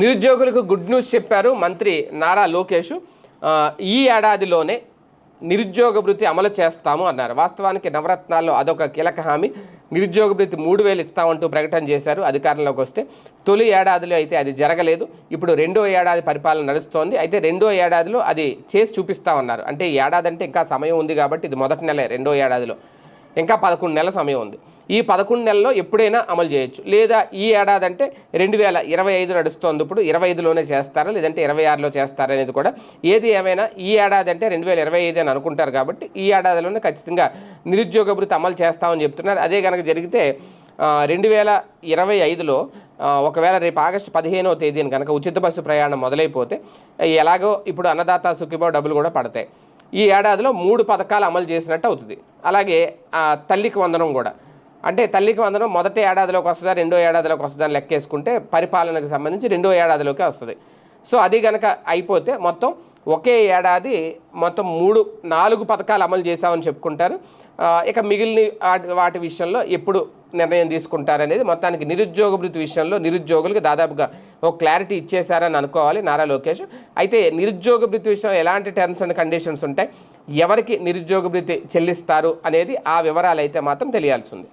నిరుద్యోగులకు good news చెప్పారు మంత్రి నారా లోకేష్. ఈ ఏడాదిలోనే నిరుద్యోగ భృతి అమలు చేస్తాము అన్నారు. వాస్తవానికి నవరత్నాల్లో అదొక కీలక హామీ. నిరుద్యోగ భృతి మూడు వేలు ఇస్తామంటూ ప్రకటన చేశారు. అధికారంలోకి వస్తే తొలి ఏడాదిలో అయితే అది జరగలేదు. ఇప్పుడు రెండో ఏడాది పరిపాలన నడుస్తోంది. అయితే రెండో ఏడాదిలో అది చేసి చూపిస్తామన్నారు అంటే ఏడాది అంటే ఇంకా సమయం ఉంది కాబట్టి ఇది మొదటి నెలే రెండో ఏడాదిలో. ఇంకా పదకొండు నెలల సమయం ఉంది. ఈ పదకొండు నెలల్లో ఎప్పుడైనా అమలు చేయొచ్చు. లేదా ఈ ఏడాది అంటే రెండు వేల ఇరవై ఐదు నడుస్తుంది. ఇప్పుడు ఇరవై ఐదులోనే చేస్తారా? లేదంటే ఇరవై ఆరులో చేస్తారా అనేది కూడా ఏది ఏమైనా ఈ ఏడాది అంటే రెండు వేల ఇరవై ఐదు అని అనుకుంటారు కాబట్టి ఈ ఏడాదిలోనే ఖచ్చితంగా నిరుద్యోగ భృతి అమలు చేస్తామని చెప్తున్నారు. అదే కనుక జరిగితే రెండు వేల ఇరవై ఐదులో ఒకవేళ రేపు ఆగస్టు పదిహేనవ తేదీన కనుక ఉచిత బస్సు ప్రయాణం మొదలైపోతే ఎలాగో ఇప్పుడు అన్నదాత సుఖీభావ డబ్బులు కూడా పడతాయి. ఈ ఏడాదిలో మూడు పథకాలు అమలు చేసినట్టు అవుతుంది. అలాగే ఆ, తల్లికి వందనం కూడా. అంటే తల్లికి వందనం మొదటి ఏడాదిలోకి వస్తుందా రెండో ఏడాదిలోకి వస్తుందని లెక్కేసుకుంటే పరిపాలనకు సంబంధించి రెండో ఏడాదిలోకే వస్తుంది. సో అది కనుక అయిపోతే మొత్తం ఒకే ఏడాది మొత్తం మూడు నాలుగు పథకాలు అమలు చేశామని చెప్పుకుంటారు. ఇక మిగిలిన వాటి- విషయంలో ఎప్పుడు నిర్ణయం తీసుకుంటారనేది మొత్తానికి నిరుద్యోగ భృతి విషయంలో నిరుద్యోగులకు దాదాపుగా ఒక క్లారిటీ ఇచ్చేశారని అనుకోవాలి నారా లోకేష్. అయితే నిరుద్యోగ భృతి విషయంలో ఎలాంటి టర్మ్స్ అండ్ కండిషన్స్ ఉంటాయి? ఎవరికి నిరుద్యోగ భృతి చెల్లిస్తారు అనేది ఆ వివరాలు అయితే మాత్రం తెలియాల్సింది